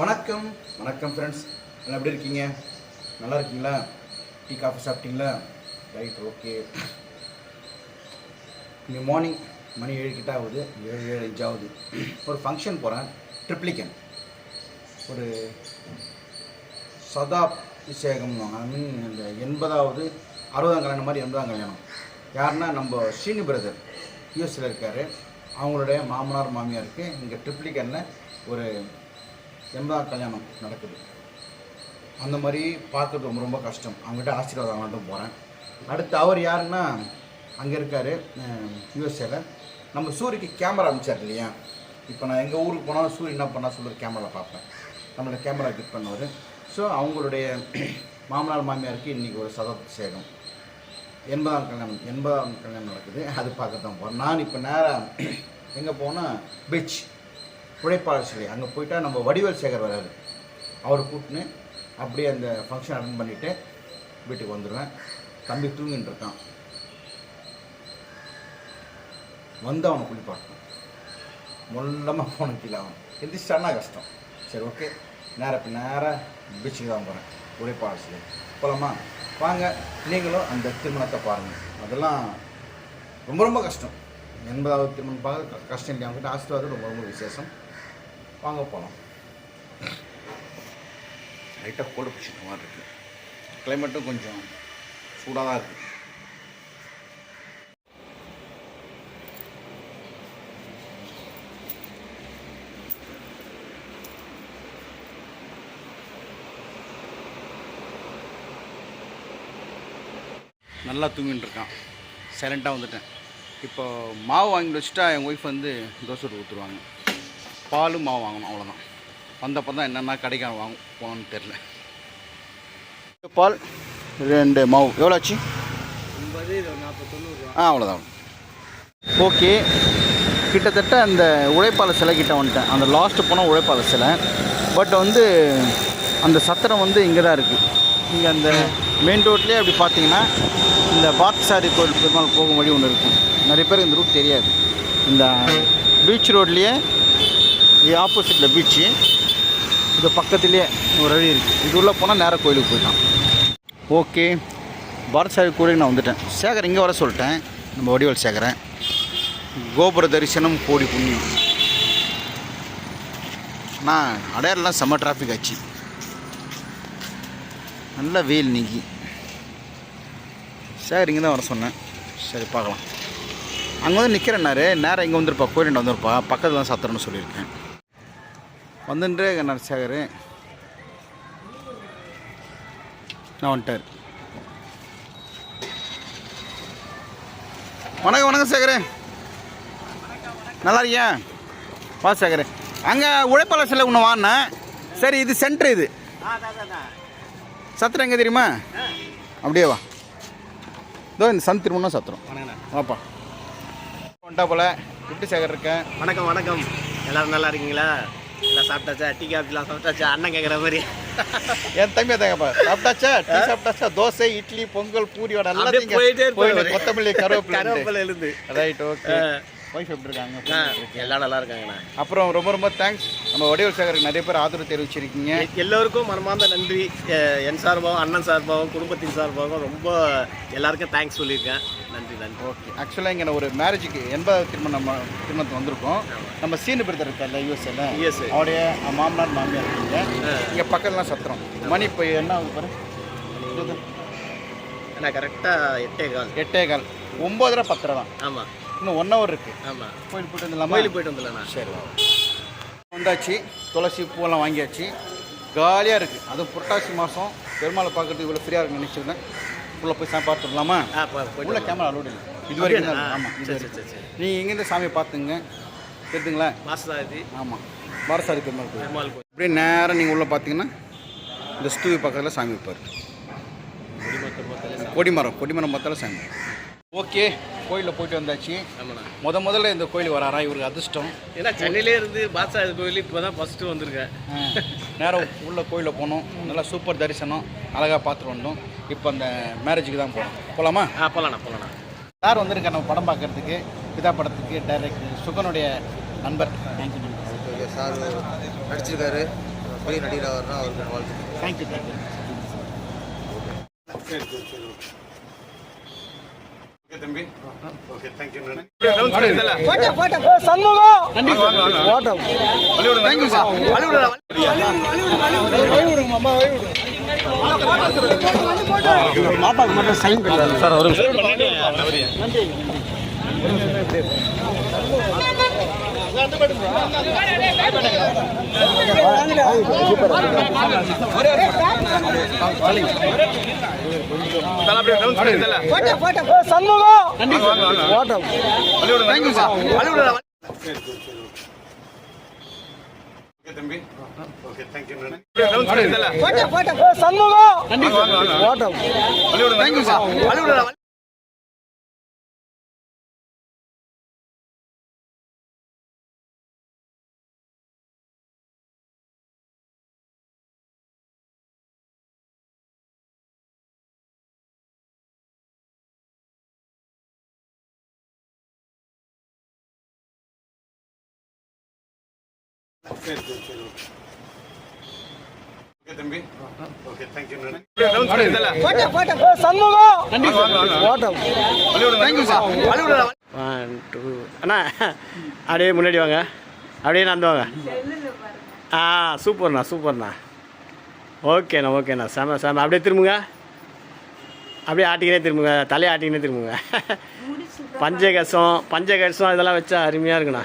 வணக்கம். வணக்கம் ஃப்ரெண்ட்ஸ் நல்லா எப்படி இருக்கீங்க? நல்லா இருக்கீங்களா? டீ காஃபி சாப்பிட்டீங்களா? ரைட் ஓகே இன்னைக்கு மார்னிங் மணி ஏழு கிட்ட ஆகுது. ஏழு ஏழு அஞ்சு ஆகுது. ஒரு ஃபங்க்ஷன் போகிறேன் ட்ரிப்ளிகன் ஒரு சதாபிஷேகம்னு ஐ மீன் இந்த எண்பதாவது அறுபதாம் கல்யாணம் மாதிரி எண்பதாம் கல்யாணம். யாருன்னா நம்ம ஸ்ரீனி பிரதர் யூஎஸில் இருக்கார். அவங்களுடைய மாமனார் மாமியாருக்கு இங்கே ட்ரிப்ளிகனில் ஒரு எம்ஆர் கல்யாணம் நடக்குது? அந்த மாதிரி பார்க்குறது ரொம்ப ரொம்ப கஷ்டம். அவங்ககிட்ட ஆசீர்வாதம் வாங்கிட்டு போகிறேன் அடுத்து அவர் யாருன்னா அங்கே இருக்கார் யூஎஸ்ஏல. நம்ம சூரிக்கு கேமரா அனுப்பிச்சார் இல்லையா? இப்போ நான் எங்கள் ஊருக்கு போனாலும் சூரிய என்ன பண்ணால் சொல்லுற கேமராவில் பார்ப்பேன். நம்மளோட கேமரா கிட் பண்ணவர். ஸோ அவங்களுடைய மாமனார் மாமியாருக்கு இன்றைக்கி ஒரு சதாபிஷேகம் எண்பதாம் கல்யாணம் எண்பதாம் கல்யாணம் நடக்குது. அது பார்க்க தான் போகிறேன் நான் இப்போ நேராக எங்கே போனால் பீச். உழைப்பாளர் சிலை. அங்கே போயிட்டால் நம்ம வடிவேல் சேகர் வராது அவர் கூட்டின்னு அப்படியே அந்த ஃபங்க்ஷன் அட்டன் பண்ணிவிட்டு வீட்டுக்கு வந்துடுவேன் தம்பி தூங்கின்னு இருக்கான். வந்து அவனை குளிப்பாட்டணும் மொல்லமாக ஃபோனை கீழே அவன். எந்திரிச்சிட்டான்னா கஷ்டம். சரி ஓகே நேராக இப்போ நேராக பீச்சுக்கு தான் போகிறேன் உழைப்பாளர் சிலை. போகலாமா வாங்க. நீங்களும் அந்த திருமணத்தை பாருங்கள் அதெல்லாம் ரொம்ப ரொம்ப கஷ்டம். எண்பதாவது திருமணம் பார்க்க கஷ்டம் இல்லையா? அவங்ககிட்ட ஆசீர்வாதம் ரொம்ப ரொம்ப விசேஷம். வாங்க போகலாம் லைட்டாக கோல்டு பிடிச்சிருக்க மாதிரி இருக்குது கிளைமேட்டும் கொஞ்சம் சூடாக தான் இருக்குது நல்லா தூங்கிட்டு இருக்கான். சைலண்ட்டாக வந்துட்டேன். இப்போ மாவு வாங்கிட்டு வச்சுட்டா என் ஒய்ஃப் வந்து தோசை ஊற்றுருவாங்க பாலும் மாவு வாங்கணும் அவ்வளோதான் வந்தப்போ தான் என்னென்ன கடைக்கு வாங்க போகணும்னு தெரில பால் ரெண்டு மாவு. எவ்வளோ ஆச்சு? ஆ அவ்வளோதான் ஓகே. கிட்டத்தட்ட அந்த உழைப்பாளர் சிலை கிட்ட வந்துட்டேன். அந்த லாஸ்ட்டு போனால் உழைப்பாளர் சிலை. பட் வந்து அந்த சத்திரம் வந்து இங்கே தான் இருக்குது இங்கே அந்த மெயின் ரோட்லேயே அப்படி பார்த்தீங்கன்னா இந்த பாத்சாரி கோயில் பெருமாள் போகும் வழி ஒன்று இருக்கும். நிறைய பேருக்கு இந்த ரூட் தெரியாது. இந்த பீச் ரோட்லேயே இது ஆப்போசிட்டில் பீச்சு இது பக்கத்துலேயே ஒரு வழி இருக்குது இது உள்ளே போனால் நேராக கோயிலுக்கு போயிட்டான் ஓகே. பாரத்சாரி கோயிலுக்கு நான் வந்துட்டேன். சேகர் இங்கே வர சொல்லிட்டேன். நம்ம வடிவல் சேகரன். கோபுர தரிசனம் கோடி புண்ணியம். நான் அடையாளெலாம் செம்ம டிராஃபிக் ஆச்சு. நல்ல வெயில் நீங்கி சார் இங்கே தான் வர சொன்னேன். சரி பார்க்கலாம். அங்கே வந்து நிற்கிறேன்னாரு நேராக இங்கே வந்திருப்பா. கோயிலுண்ட வந்திருப்பா. பக்கத்தில் தான் சத்திரம்னு சொல்லியிருக்கேன். வந்துன்றே நான் நான் வந்துட்டார் வணக்கம் வணக்கம் சேகரே. நல்லா இருக்கியா? வா சேகரே. அங்கே உழைப்பாளர் சிலை ஒன்று வாங்கினேன். சரி இது சென்ட்ரு இது. சத்திரம் எங்கே தெரியுமா? அப்படியே வா. இதோ இந்த சந்த் திருமணம் சத்திரம் வாப்பா. வந்துட்டா போல. எப்படி சேகர் இருக்கேன் வணக்கம் வணக்கம். எல்லாரும் நல்லா இருக்கீங்களா? சாப்பிட்டாச்சா? டீ காஃபிலாம் சாப்பிட்டாச்சா? அண்ணன் கேட்குற மாதிரி. என் தம்பி தாங்கப்பா சாப்பிட்டாச்சா? டீ சாப்பிட்டாச்சா? தோசை இட்லி பொங்கல் பூரி வடை எல்லாத்தையும் போயிட்டே. போயிட்டு கொத்தமல்லி கருவேப்பிலை கருவேப்பிலை எழுந்து ரைட் ஓகே. ஒய்ஃப் எப்படி இருக்காங்க? எல்லாம் நல்லா இருக்காங்கண்ணா. அப்புறம் ரொம்ப ரொம்ப தேங்க்ஸ் நம்ம வடிவல் சேகருக்கு நிறைய பேர் ஆதரவு தெரிவிச்சிருக்கீங்க. எல்லோருக்கும் மனமார்ந்த நன்றி. என் சார்பாகவும் அண்ணன் சார்பாகவும் குடும்பத்தின் சார்பாகவும் ரொம்ப எல்லாருக்கும் தேங்க்ஸ் சொல்லியிருக்கேன். நன்றி நன்றி. ஓகே ஆக்சுவலாக இங்கே ஒரு மேரேஜுக்கு எண்பதாவது திருமணம் நம்ம திருமணத்துக்கு வந்திருக்கோம். நம்ம சீனு பிரதர் இருக்கார்ல யூஎஸ்ஏல sir. அவருடைய மாமனார் மாமியார் இருக்கீங்க. இங்கே பக்கத்துலாம் சத்திரம். மணி இப்போ என்ன ஆகுது பாரு? அண்ணா கரெக்டாக எட்டே கால் எட்டே கால் ஒம்போதரை பத்தரை தான். ஆமாம் இன்னும் ஒன் ஹவர் இருக்குது ஆமாம் கோயில் போயிட்டு வந்துடலாமா? கோயிலுக்கு போயிட்டு வந்துடலண்ணா. சரி. வந்தாச்சு. துளசி பூவெல்லாம் வாங்கியாச்சு. காலியாக இருக்குது அதுவும் புரட்டாசி மாதம் பெருமாளை பார்க்கறதுக்கு இவ்வளோ ஃப்ரீயாக இருக்குன்னு நினச்சிருந்தேன். உள்ளே போய் சாமி பார்த்துடலாமா உள்ள. கேமரா அலோடு இல்லை. இது வரைக்கும்? ஆமாம் இது சரி, வரைக்கும். நீங்கள் இங்கேருந்து சாமியை பார்த்துங்க. தெரியுதுங்களா மாசதாதி ஆமாம் பாரசாரி பெருமாள் கோயில். பெருமாள் கோயில். அப்படியே நேராக நீங்கள் உள்ளே பார்த்தீங்கன்னா இந்த ஸ்தூவி பக்கத்தில் சாமி வைப்பார். கொடிமரம் கொடிமரம் பார்த்தாலும் சாமி. ஓகே. கோயிலில் போயிட்டு வந்தாச்சு. முத முதல்ல இந்த கோயில் வராரா? இவருக்கு அதிர்ஷ்டம். ஏன்னா சென்னையிலே இருந்து பாத்ஷா கோயில் இப்போ தான் ஃபஸ்ட்டு வந்திருக்கேன் நேரம் உள்ள கோயிலில் போனோம் நல்லா சூப்பர் தரிசனம் அழகாக பார்த்துட்டு வந்தோம் இப்போ அந்த மேரேஜுக்கு தான் போகிறோம் போகலாமா ஆ போகலாண்ணா போகலாண்ணா யார் வந்திருக்கா? நம்ம படம் பார்க்கறதுக்கு பிதா படத்துக்கு டைரக்டர் சுகனுடைய நண்பர். தேங்க்யூ சார் நடிச்சிருக்காரு. பெரிய நடிகராக வரணும் அவருக்கு வாழ்த்து தேங்க்யூ தேங்க்யூ தம்பி. Okay thank you photo photo. Shanmugam photo. Thank you sir வலிவுடு வலிவுடு மாமா வலிவுடு மாப்பாக்கு மட்டும் சைன் பண்ணுவாங்க சார் ஒரு நன்றி. தம்பி ஓகே தேங்க்யூ சண்முகம். ஓட்டம் அழுவிட தேங்க்யூ சார் அழுவிட ஒன் டூ அண்ணா அப்படியே முன்னாடி வாங்க அப்படியே நடந்து வாங்க ஆ சூப்பர்ண்ணா சூப்பர்ண்ணா ஓகேண்ணா ஓகேண்ணா செம செம அப்படியே திரும்புங்க அப்படியே ஆட்டிக்கினே திரும்புங்க தலையை ஆட்டிக்கினே திரும்புங்க பஞ்சகசம் பஞ்சகசம் இதெல்லாம் வச்சா அருமையாக இருக்குண்ணா